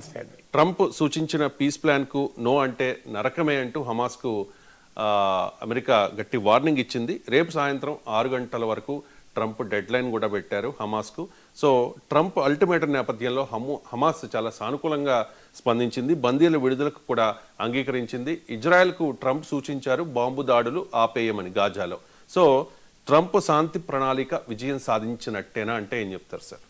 said. Trump సూచించిన peace ప్లాన్కు no అంటే నరకమే అంటూ హమాస్కు అమెరికా గట్టి వార్నింగ్ ఇచ్చింది. రేపు సాయంత్రం ఆరు గంటల వరకు ట్రంప్ డెడ్ లైన్ కూడా పెట్టారు హమాస్కు. సో ట్రంప్ అల్టిమేటం నేపథ్యంలో హము హమాస్ చాలా సానుకూలంగా స్పందించింది. బందీల విడుదలకు కూడా అంగీకరించింది. ఇజ్రాయెల్కు ట్రంప్ సూచించారు బాంబు దాడులు ఆపేయమని గాజాలో. సో ట్రంప్ శాంతి ప్రణాళిక విజయం సాధించినట్టేనా అంటే ఏం చెప్తారు సార్?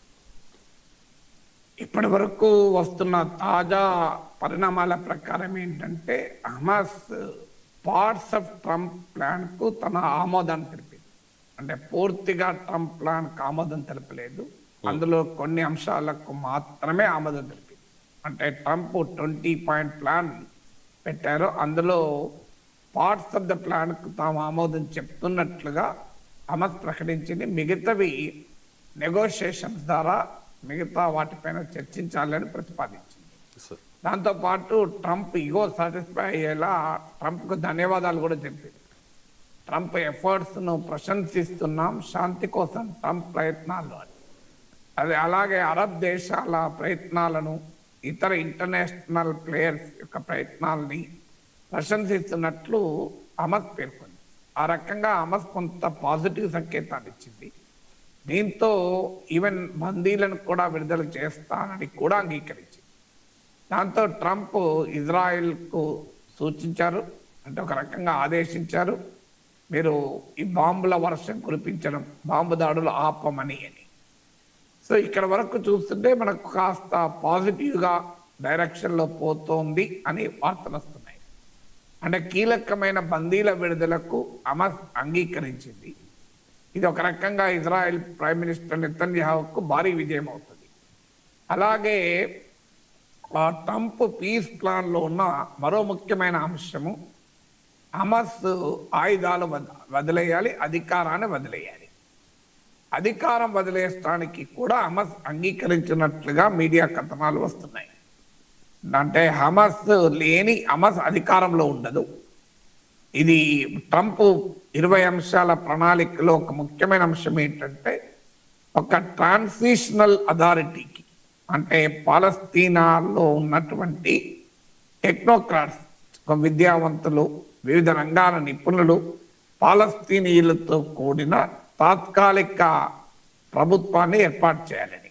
ఇప్పటి వరకు వస్తున్న తాజా పరిణామాల ప్రకారం ఏంటంటే హమాస్ పార్ట్స్ ఆఫ్ ట్రంప్ ప్లాన్కు తన ఆమోదాన్ని తెలిపింది. అంటే పూర్తిగా ట్రంప్ ప్లాన్కు ఆమోదం తెలపలేదు. అందులో కొన్ని అంశాలకు మాత్రమే ఆమోదం తెలిపింది. అంటే ట్రంప్ ట్వంటీ పాయింట్ ప్లాన్ పెట్టారు. అందులో పార్ట్స్ ఆఫ్ ద ప్లాన్కు తాము ఆమోదం చెప్తున్నట్లుగా హమస్ ప్రకటించింది. మిగతావి నెగోషియేషన్స్ ద్వారా మిగతా వాటిపైన చర్చించాలని ప్రతిపాదించింది. సార్ దాంతో పాటు ట్రంప్ ఇగో సాటిస్ఫై అయ్యేలా ట్రంప్కు ధన్యవాదాలు కూడా చెప్పింది ట్రంప్ ఎఫర్ట్స్ను ప్రశంసిస్తున్నాం శాంతి కోసం ట్రంప్ ప్రయత్నాలు అని. అది అలాగే అరబ్ దేశాల ప్రయత్నాలను ఇతర ఇంటర్నేషనల్ ప్లేయర్స్ యొక్క ప్రయత్నాల్ని ప్రశంసిస్తున్నట్లు అమస్ పేర్కొంది. ఆ రకంగా అమస్ కొంత పాజిటివ్ సంకేతాలు ఇచ్చింది. దీంతో ఈవెన్ బందీలను కూడా విడుదల చేస్తానని కూడా అంగీకరించింది. దాంతో ట్రంప్ ఇజ్రాయెల్కు సూచించారు అంటే ఒక రకంగా ఆదేశించారు మీరు ఈ బాంబుల వర్షం కురిపించడం బాంబు దాడులు ఆపమని అని. సో ఇక్కడ వరకు చూస్తుంటే మనకు కాస్త పాజిటివ్గా డైరెక్షన్లో పోతోంది అని వార్తలు వస్తున్నాయి. అంటే కీలకమైన బందీల విడుదలకు అమస్ అంగీకరించింది. ఇది ఒక రకంగా ఇజ్రాయెల్ ప్రైమ్ మినిస్టర్ నెతన్యాహుకు భారీ విజయం అవుతుంది. అలాగే ఆ ట్రంప్ పీస్ ప్లాన్లో ఉన్న మరో ముఖ్యమైన అంశము హమస్ ఆయుధాలు వదిలేయాలి అధికారాన్ని వదిలేయాలి. అధికారం వదిలేయడానికి కూడా హమస్ అంగీకరించినట్లుగా మీడియా కథనాలు వస్తున్నాయి. అంటే హమస్ లేని హమస్ అధికారంలో ఉండదు. ఇది ట్రంప్ ఇరవై అంశాల ప్రణాళికలో ఒక ముఖ్యమైన అంశం ఏంటంటే ఒక ట్రాన్సిషనల్ అథారిటీకి అంటే పాలస్తీనాలో ఉన్నటువంటి టెక్నోక్రాట్స్ విద్యావంతులు వివిధ రంగాల నిపుణులు పాలస్తీనీయులతో కూడిన తాత్కాలిక ప్రభుత్వాన్ని ఏర్పాటు చేయాలని.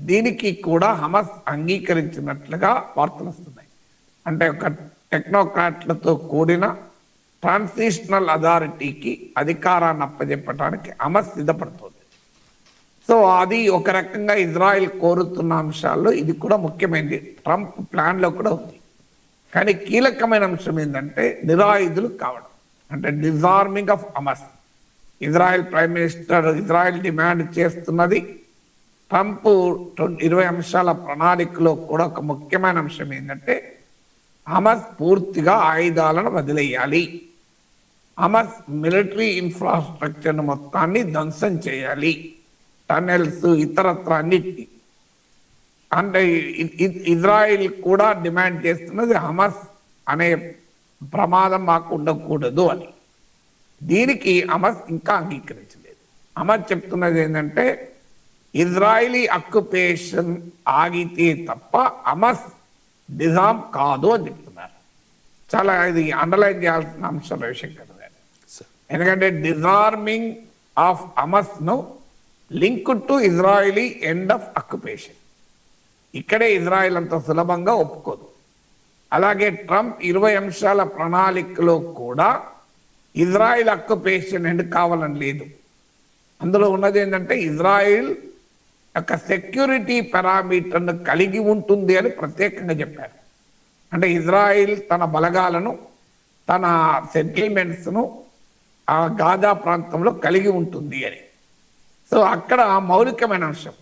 దీనికి కూడా హమస్ అంగీకరించినట్లుగా వార్తలు వస్తున్నాయి. అంటే ఒక టెక్నోక్రాట్లతో కూడిన ట్రాన్సిషనల్ అథారిటీకి అధికారాన్ని అప్పజెప్పడానికి హమస్ సిద్ధపడుతుంది. సో అది ఒక రకంగా ఇజ్రాయెల్ కోరుతున్న అంశాల్లో ఇది కూడా ముఖ్యమైనది ట్రంప్ ప్లాన్లో కూడా ఉంది. కానీ కీలకమైన అంశం ఏంటంటే నిరాయుధులు కావడం. అంటే disarming of Hamas Israel prime minister Israel demand చేస్తున్నది. ట్రంప్ ఇరవై అంశాల ప్రణాళికలో కూడా ఒక ముఖ్యమైన అంశం ఏంటంటే హమస్ పూర్తిగా ఆయుధాలను వదిలేయాలి. హమస్ మిలిటరీ ఇన్ఫ్రాస్ట్రక్చర్ మొత్తాన్ని ధ్వంసం చేయాలి. టనెల్స్ ఇతరత్ర అన్నిటినీ. అంటే ఇజ్రాయిల్ కూడా డిమాండ్ చేస్తున్నది హమస్ అనే ప్రమాదం మాకు ఉండకూడదు అని. దీనికి హమస్ ఇంకా అంగీకరించలేదు. హమస్ చెప్తున్నది ఏంటంటే ఇజ్రాయిలీ అక్యుపేషన్ ఆగితే తప్ప హమస్ నిజాం కాదు అని చెప్తున్నారు. చాలా ఇది అండర్లైన్ చేయాల్సిన అంశం రవిశంకర్ ఎందుకంటే disarming of అమస్ను link to Israeli end of occupation ఇక్కడే ఇజ్రాయెల్ అంత సులభంగా ఒప్పుకోదు. అలాగే ట్రంప్ ఇరవై అంశాల ప్రణాళికలో కూడా ఇజ్రాయిల్ అక్యుపేషన్ ఎండ్ కావాలని లేదు. అందులో ఉన్నది ఏంటంటే ఇజ్రాయిల్ యొక్క సెక్యూరిటీ పారామీటర్ను కలిగి ఉంటుంది అని ప్రత్యేకంగా చెప్పారు. అంటే ఇజ్రాయిల్ తన బలగాలను తన సెటిల్మెంట్స్ను ఆ గాజా ప్రాంతంలో కలిగి ఉంటుంది అని. సో అక్కడ మౌలికమైన అంశం.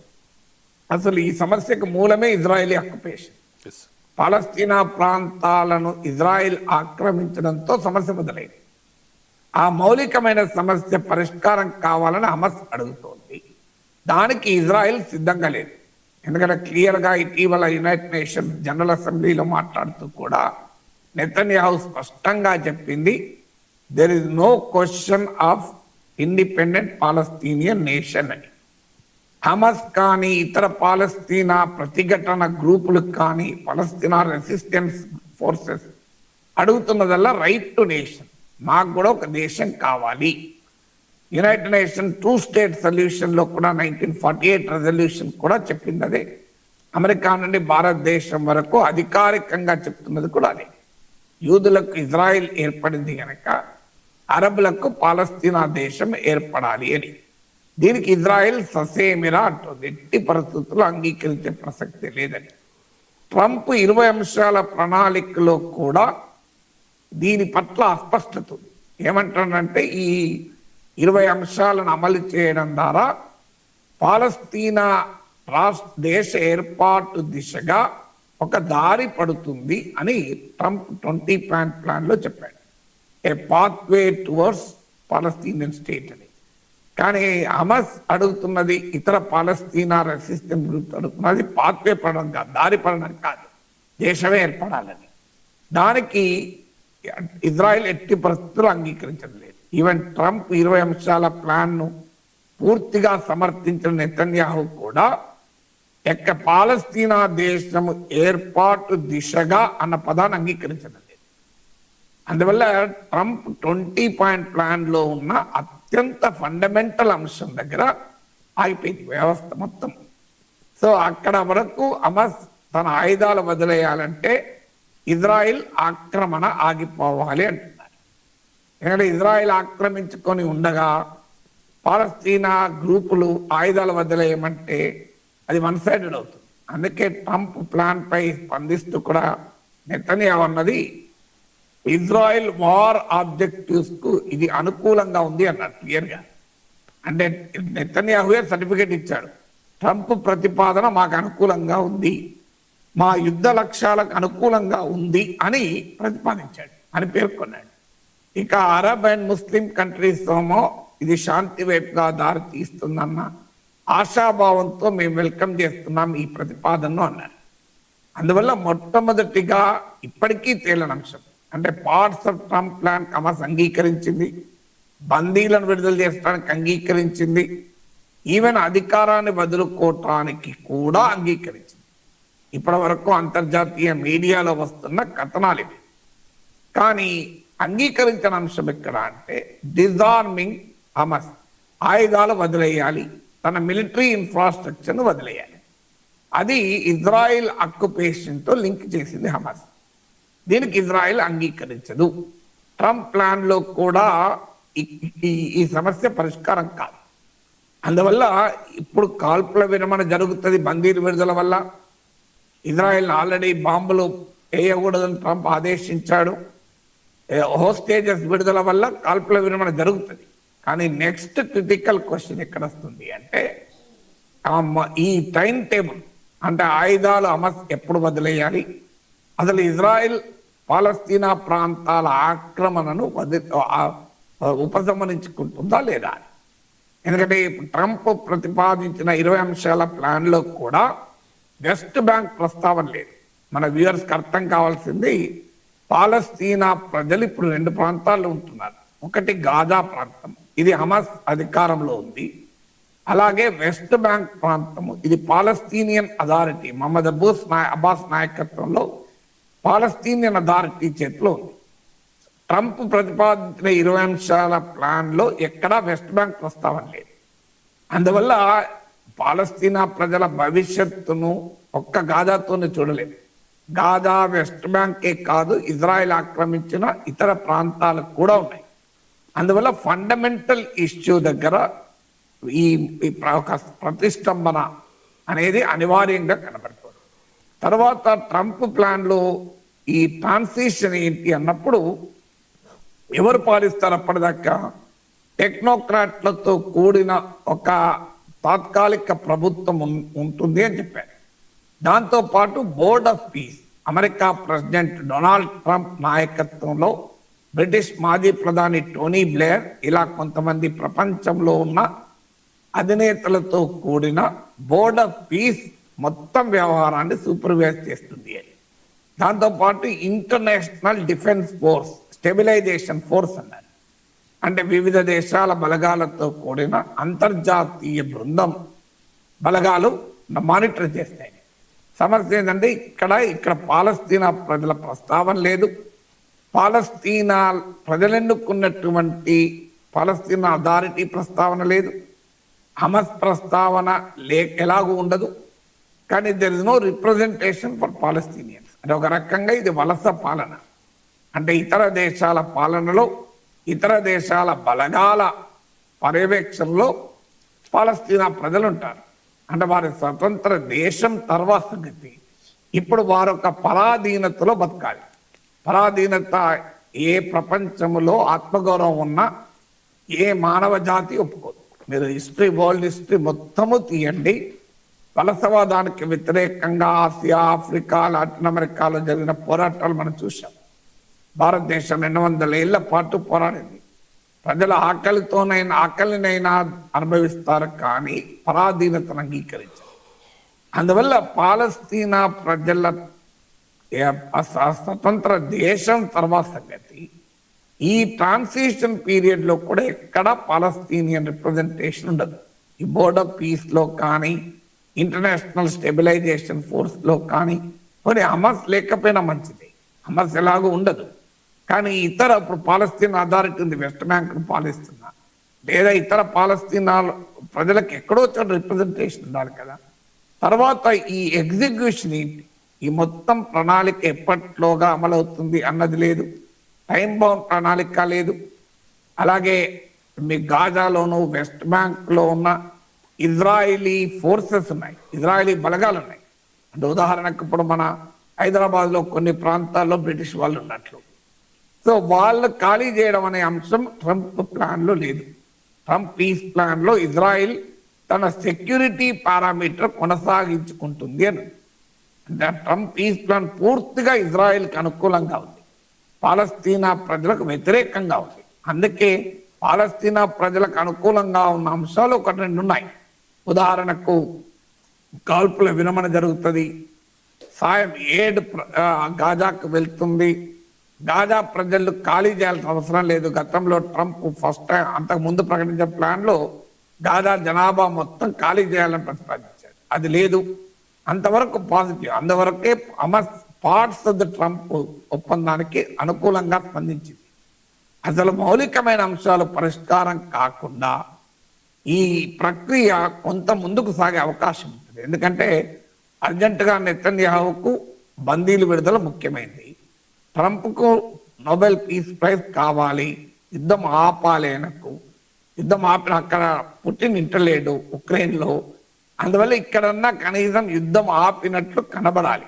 అసలు ఈ సమస్యకు మూలమే ఇజ్రాయిలీ ఆక్యుపేషన్. పాలస్తీనా ప్రాంతాలను ఇజ్రాయిల్ ఆక్రమించడంతో సమస్య మొదలైంది. ఆ మౌలికమైన సమస్య పరిష్కారం కావాలని హమస్ అడుగుతోంది. దానికి ఇజ్రాయెల్ సిద్ధంగా లేదు. ఎందుకంటే క్లియర్గా ఇటీవల యునైటెడ్ నేషన్స్ జనరల్ అసెంబ్లీలో మాట్లాడుతూ కూడా నెతన్యాహు స్పష్టంగా చెప్పింది there is no question of independent Palestinian nation అని హమస్ కానీ ఇతర పాలస్తీనా ప్రతిఘటన గ్రూపులు కానీ పాలస్తీనా రెసిస్టెన్స్ ఫోర్సెస్ అడుగుతున్నదల్లా రైట్ టు నేషన్ మాకు కూడా ఒక దేశం కావాలి. యునైటెడ్ నేషన్ టూ స్టేట్ సొల్యూషన్లో కూడా నైన్టీన్ ఫార్టీ ఎయిట్ రెజల్యూషన్ కూడా చెప్పింది అదే అమెరికా నుండి భారతదేశం వరకు అధికారికంగా చెప్తున్నది కూడా అదే. యూదులకు ఇజ్రాయెల్ ఏర్పడింది కనుక అరబులకు పాలస్తీనా దేశం ఏర్పడాలి అని. దీనికి ఇజ్రాయెల్ ససేమిరా అంటుంది. ఎట్టి పరిస్థితుల్లో అంగీకరించే ప్రసక్తి లేదని. ట్రంప్ ఇరవై అంశాల ప్రణాళికలో కూడా దీని పట్ల అస్పష్టత ఉంది. ఏమంటాడంటే ఈ ఇరవై అంశాలను అమలు చేయడం ద్వారా పాలస్తీనా రాష్ట్ర దేశ ఏర్పాటు దిశగా ఒక దారి పడుతుంది అని ట్రంప్ ట్వంటీ ప్లాన్ ప్లాన్లో చెప్పాడు. A pathway towards Palestinian state అని. కానీ హమస్ అడుగుతున్నది ఇతర పాలస్తీనా రెసిస్టెంట్ గ్రూప్ అడుగుతున్నది పాత్వే పడడం కాదు దారి పడడం కాదు. దేశమే ఏర్పడాలని. దానికి ఇజ్రాయెల్ ఎట్టి పరిస్థితులు అంగీకరించడం లేదు. ఈవెన్ ట్రంప్ ఇరవై అంశాల ప్లాన్ను పూర్తిగా సమర్థించిన నెతన్యాహు కూడా ఎక్క పాలస్తీనా దేశం ఏర్పాటు దిశగా అన్న పదాన్ని అంగీకరించడం లేదు. అందువల్ల ట్రంప్ ట్వంటీ పాయింట్ ప్లాన్లో ఉన్న అత్యంత ఫండమెంటల్ అంశం దగ్గర ఆగిపోయింది వ్యవస్థ మొత్తం. సో అక్కడ వరకు అమస్ తన ఆయుధాలు వదిలేయాలంటే ఇజ్రాయిల్ ఆక్రమణ ఆగిపోవాలి అంటున్నారు. ఎందుకంటే ఇజ్రాయిల్ ఆక్రమించుకొని ఉండగా పాలస్తీనా గ్రూపులు ఆయుధాలు వదిలేయమంటే అది వన్ సైడెడ్ అవుతుంది. అందుకే ట్రంప్ ప్లాన్ పై స్పందిస్తూ కూడా నెతన్యాహు అన్నది ఇజ్రాయెల్ వార్ ఆబ్జెక్టివ్స్కు ఇది అనుకూలంగా ఉంది అన్నారు. క్లియర్గా? అంటే నెతన్యాహుయే సర్టిఫికేట్ ఇచ్చాడు. ట్రంప్ ప్రతిపాదన మాకు అనుకూలంగా ఉంది. మా యుద్ధ లక్ష్యాలకు అనుకూలంగా ఉంది అని ప్రతిపాదించాడు. అని పేర్కొన్నాడు. ఇక అరబ్ అండ్ ముస్లిం కంట్రీస్ ఇది శాంతి వైపుగా దారి తీస్తుందన్న ఆశాభావంతో మేము వెల్కమ్ చేస్తున్నాం ఈ ప్రతిపాదనను అన్నారు. అందువల్ల మొట్టమొదటిగా ఇప్పటికీ తేలనంశం అంశం అంటే parts of Trump plan Hamas అంగీకరించింది. బందీలను విడుదల చేసడానికి అంగీకరించింది. ఈవెన్ అధికారాన్ని వదులుకోవటానికి కూడా అంగీకరించింది. ఇప్పటి వరకు అంతర్జాతీయ మీడియాలో వస్తున్న కథనాలు ఇవి. కానీ అంగీకరించిన అంశం ఎక్కడ అంటే డిజార్మింగ్ హమస్ ఆయుధాలు వదిలేయాలి తన మిలిటరీ ఇన్ఫ్రాస్ట్రక్చర్ను వదిలేయాలి. అది ఇజ్రాయిల్ అక్యుపేషన్తో లింక్ చేసింది హమాస్. దీనికి ఇజ్రాయిల్ అంగీకరించదు. ట్రంప్ ప్లాన్లో కూడా ఈ- ఈ- సమస్య పరిష్కారం కాదు. అందువల్ల ఇప్పుడు కాల్పుల విరమణ జరుగుతుంది బందీరు విడుదల వల్ల. ఇజ్రాయెల్ ఆల్రెడీ బాంబులు వేయకూడదని ట్రంప్ ఆదేశించాడు. హోస్టేజెస్ విడుదల వల్ల కాల్పుల విరమణ జరుగుతుంది. కానీ నెక్స్ట్ క్రిటికల్ క్వశ్చన్ ఎక్కడ వస్తుంది అంటే ఈ టైం టేబుల్ అంటే ఆయుధాలు అమస్ ఎప్పుడు వదిలేయాలి? అసలు ఇజ్రాయెల్ పాలస్తీనా ప్రాంతాల ఆక్రమణను ఉపసంహరించుకుంటుందా లేదా ఎందుకంటే ట్రంప్ ప్రతిపాదించిన ఇరవై అంశాల ప్లాన్లో కూడా వెస్ట్ బ్యాంక్ ప్రస్తావన లేదు. మన వ్యూయర్స్కి అర్థం కావాల్సింది పాలస్తీనా ప్రజలు ఇప్పుడు రెండు ప్రాంతాల్లో ఉంటున్నారు. ఒకటి గాజా ప్రాంతం ఇది హమాస్ అధికారంలో ఉంది. అలాగే వెస్ట్ బ్యాంక్ ప్రాంతము ఇది పాలస్తీనియన్ అథారిటీ మహమ్మద్ అబ్బూస్ అబ్బాస్ నాయకత్వంలో పాలస్తీనియన్ అథారిటీ చేతిలో ఉంది. ట్రంప్ ప్రతిపాదించిన ఇరవై అంశాల ప్లాన్లో ఎక్కడా వెస్ట్ బ్యాంక్ ప్రస్తావన లేదు. అందువల్ల పాలస్తీనా ప్రజల భవిష్యత్తును ఒక్క గాజాతోనే చూడలేదు. గాజా వెస్ట్ బ్యాంకే కాదు ఇజ్రాయెల్ ఆక్రమించిన ఇతర ప్రాంతాలకు కూడా ఉన్నాయి. అందువల్ల ఫండమెంటల్ ఇష్యూ దగ్గర ఈ ప్ర- ఒక ప్రతిష్టంభన అనేది అనివార్యంగా కనబడుతుంది. తర్వాత ట్రంప్ ప్లాన్లో ఈ ట్రాన్సిషన్ ఏంటి అన్నప్పుడు ఎవరు పాలిస్తారు అప్పటిదాకా టెక్నోక్రాట్లతో కూడిన ఒక తాత్కాలిక ప్రభుత్వం ఉంటుంది అని చెప్పారు. దాంతో పాటు board of peace America president Donald Trump నాయకత్వంలో బ్రిటిష్ మాజీ ప్రధాని టోనీ బ్లేయర్ ఇలా కొంతమంది ప్రపంచంలో ఉన్న అధినేతలతో కూడిన బోర్డ్ ఆఫ్ పీస్ మొత్తం వ్యవహారాన్ని సూపర్వైజ్ చేస్తుంది అని దాంతోపాటు international defence force stabilisation force అన్నారు. అంటే వివిధ దేశాల బలగాలతో కూడిన అంతర్జాతీయ బృందం బలగాలు మానిటర్ చేస్తాయి. సమస్య ఏంటంటే ఇక్కడ ఇక్కడ పాలస్తీనా ప్రజల ప్రస్తావన లేదు. పాలస్తీనా ప్రజలెన్నుకున్నటువంటి పాలస్తీనా అథారిటీ ప్రస్తావన లేదు. హమస్ ప్రస్తావన లే ఎలాగూ ఉండదు. కానీ there is no representation for Palestinians అంటే ఒక రకంగా ఇది వలస పాలన. అంటే ఇతర దేశాల పాలనలో ఇతర దేశాల బలగాల పర్యవేక్షణలో పాలస్తీనా ప్రజలు ఉంటారు అంటే వారి స్వతంత్ర దేశం తర్వాత సంగతి. ఇప్పుడు వారు ఒక పరాధీనతలో బతకాలి. పరాధీనత ఏ ప్రపంచంలో ఆత్మగౌరవం ఉన్నా ఏ మానవ జాతి ఒప్పుకోదు. మీరు హిస్టరీ వరల్డ్ హిస్టరీ మొత్తము తీయండి. వలసవాదానికి వ్యతిరేకంగా ఆసియా ఆఫ్రికా లాటిన్ అమెరికాలో జరిగిన పోరాటాలు మనం చూసాం భారతదేశం రెండు వందల ఏళ్ళ పాటు పోరాడింది. ప్రజల ఆకలితోనైనా ఆకలినైనా అనుభవిస్తారు కానీ పరాధీనతను అంగీకరించారు. అందువల్ల పాలస్తీనా ప్రజల స్వతంత్ర దేశం తర్వాత సంగతి ఈ ట్రాన్సిషన్ పీరియడ్లో కూడా ఎక్కడా పాలస్తీనియన్ రిప్రజెంటేషన్ ఉండదు. ఈ బోర్డ్ ఆఫ్ పీస్లో కానీ ఇంటర్నేషనల్ స్టెబిలైజేషన్ ఫోర్స్లో కానీ కొన్ని హమస్ లేకపోయినా మంచిది. హమస్ ఎలాగో ఉండదు. కానీ ఇతర ఇప్పుడు పాలస్తీన్ అథారిటీ ఉంది వెస్ట్ బ్యాంక్ను పాలిస్తున్నా. లేదా ఇతర పాలస్తీనా ప్రజలకు ఎక్కడో చోట రిప్రజెంటేషన్ ఉండాలి కదా. తర్వాత ఈ ఎగ్జిక్యూషన్ ఏంటి ఈ మొత్తం ప్రణాళిక ఎప్పట్లోగా అమలవుతుంది అన్నది లేదు. టైం బౌండ్ ప్రణాళిక లేదు. అలాగే మీ గాజాలోను వెస్ట్ బ్యాంక్లో ఉన్న ఇజ్రాయిలీ ఫోర్సెస్ ఉన్నాయి ఇజ్రాయిలీ బలగాలు ఉన్నాయి. అంటే ఉదాహరణకు ఇప్పుడు మన హైదరాబాద్లో కొన్ని ప్రాంతాల్లో బ్రిటిష్ వాళ్ళు ఉన్నట్లు. సో వాళ్ళు ఖాళీ చేయడం అనే అంశం ట్రంప్ ప్లాన్లో లేదు. ట్రంప్ పీస్ ప్లాన్లో ఇజ్రాయిల్ తన సెక్యూరిటీ పారామీటర్ కొనసాగించుకుంటుంది అని. అంటే ట్రంప్ పీస్ ప్లాన్ పూర్తిగా ఇజ్రాయిల్కి అనుకూలంగా ఉంది. పాలస్తీనా ప్రజలకు వ్యతిరేకంగా ఉంది. అందుకే పాలస్తీనా ప్రజలకు అనుకూలంగా ఉన్న అంశాలు ఒకటి రెండు ఉన్నాయి. ఉదాహరణకు కాల్పుల విరమణ జరుగుతుంది. సాయం ఏడు ప్ర- గాజాకు వెళ్తుంది. గాజా ప్రజలు ఖాళీ చేయాల్సిన అవసరం లేదు. గతంలో ట్రంప్ ఫస్ట్ టైం అంతకు ముందు ప్రకటించిన ప్లాన్లో గాజా జనాభా మొత్తం ఖాళీ చేయాలని ప్రతిపాదించాడు అది లేదు. అంతవరకు పాజిటివ్. అంతవరకే Amar parts of the Trump ఒప్పందానికి అనుకూలంగా స్పందించింది. అసలు మౌలికమైన అంశాలు పరిష్కారం కాకుండా ఈ ప్రక్రియ కొంత ముందుకు సాగే అవకాశం ఉంటుంది. ఎందుకంటే అర్జెంటుగా నెతన్యాహుకు బందీలు విడుదల ముఖ్యమైనది. ట్రంప్కు నోబెల్ పీస్ ప్రైజ్ కావాలి. యుద్ధం ఆపాలి ఆయనకు. యుద్ధం ఆపిన అక్కడ పుట్టిన ఇంటలేడు ఉక్రెయిన్లో. అందువల్ల ఇక్కడన్నా కనీసం యుద్ధం ఆపినట్లు కనబడాలి.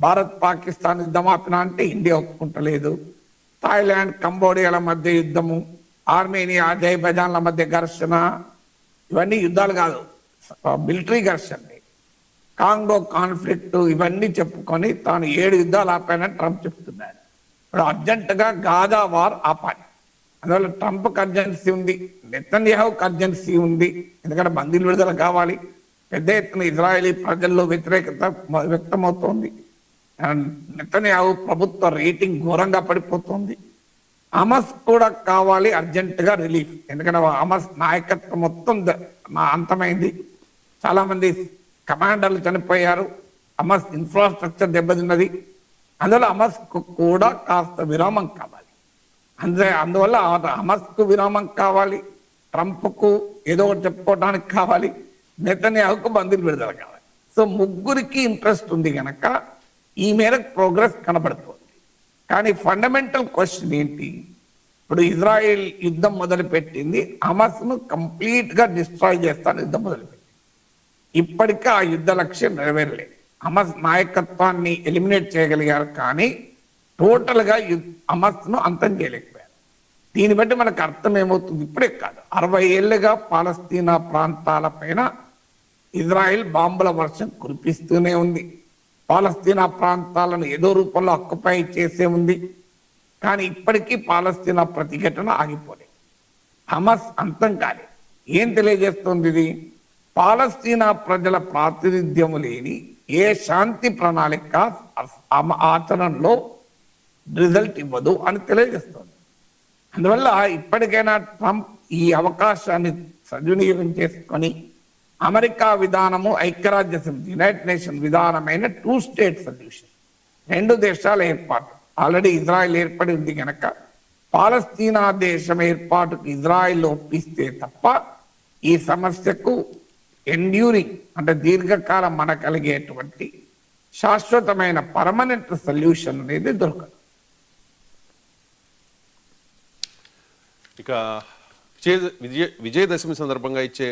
భారత్ పాకిస్తాన్ యుద్ధం ఆపిన అంటే ఇండియా ఒప్పుకుంటలేదు. థాయిలాండ్ కంబోడియాల మధ్య యుద్ధము ఆర్మేనియా అజర్బైజాన్ల మధ్య ఘర్షణ ఇవన్నీ యుద్ధాలు కాదు. మిలిటరీ ఘర్షణ కాంగో కాన్ఫ్లిక్ట్ ఇవన్నీ చెప్పుకొని తాను ఏడు యుద్ధాలు ఆపానని ట్రంప్ చెప్తున్నాడు. ఇప్పుడు అర్జెంటుగా గాజా వార్ ఆపాలి. అందువల్ల ట్రంప్కి అర్జెన్సీ ఉంది నెతన్యాహుకి అర్జెన్సీ ఉంది. ఎందుకంటే బందీలు విడుదల కావాలి. పెద్ద ఎత్తున ఇజ్రాయేలీ ప్రజల్లో వ్యతిరేకత వ్యక్తమవుతోంది. నెతన్యాహు ప్రభుత్వ రేటింగ్ ఘోరంగా పడిపోతుంది. అమస్ కూడా కావాలి అర్జెంటుగా రిలీఫ్. ఎందుకంటే అమస్ నాయకత్వం మొత్తం ద- నా అంతమైంది. చాలా మంది కమాండర్లు చనిపోయారు. అమస్ ఇన్ఫ్రాస్ట్రక్చర్ దెబ్బతిన్నది. అందువల్ల అమస్ కూడా కాస్త విరామం కావాలి. అందుకే అందువల్ల హమస్కు విరామం కావాలి. ట్రంప్కు ఏదో ఒకటి చెప్పుకోవడానికి కావాలి. నెతన్యాహుకు బందీలు విడుదల కావాలి. సో ముగ్గురికి ఇంట్రెస్ట్ ఉంది కనుక ఈ మేరకు ప్రోగ్రెస్ కనబడుతుంది. కానీ ఫండమెంటల్ క్వశ్చన్ ఏంటి? ఇప్పుడు ఇజ్రాయెల్ యుద్ధం మొదలుపెట్టింది హమస్ కంప్లీట్గా డిస్ట్రాయ్ చేస్తాను యుద్ధం మొదలుపెట్టింది. ఇప్పటికీ ఆ యుద్ధ లక్ష్యం నెరవేరలేదు. హమస్ నాయకత్వాన్ని ఎలిమినేట్ చేయగలిగారు కానీ టోటల్గా గా అంతం చేయలేకపోయారు. దీన్ని బట్టి మనకు అర్థం ఏమవుతుంది? ఇప్పుడే కాదు. అరవై ఏళ్ళుగా పాలస్తీనా ప్రాంతాలపైన ఇజ్రాయెల్ బాంబుల వర్షం కురిపిస్తూనే ఉంది. పాలస్తీనా ప్రాంతాలను ఏదో రూపంలో అక్కుపై చేసే ఉంది. కానీ ఇప్పటికీ పాలస్తీనా ప్రతిఘటన ఆగిపోలేదు హమస్ అంతం కాలేదు ఏం తెలియజేస్తుంది ఇది? పాలస్తీనా ప్రజల ప్రాతినిధ్యము లేని ఏ శాంతి ప్రణాళిక ఆచరణలో రిజల్ట్ ఇవ్వదు అని తెలియజేస్తుంది. అందువల్ల ఇప్పటికైనా ట్రంప్ ఈ అవకాశాన్ని సద్వినియోగం చేసుకొని అమెరికా విధానము ఐక్యరాజ్య సమితి యునైటెడ్ నేషన్ విధానమైన టూ స్టేట్ సొల్యూషన్ రెండు దేశాల ఏర్పాటు. ఆల్రెడీ ఇజ్రాయెల్ ఏర్పడి ఉంది కనుక పాలస్తీనా దేశం ఏర్పాటుకు ఇజ్రాయెల్ ఒప్పిస్తే తప్ప ఈ సమస్యకు ఎండ్యూరింగ్ అంటే దీర్ఘకాలం మన కలిగేటువంటి శాశ్వతమైన పర్మనెంట్ సొల్యూషన్ అనేది దొరకదు. ఇక విజయ విజయ విజయదశమి సందర్భంగా ఇచ్చే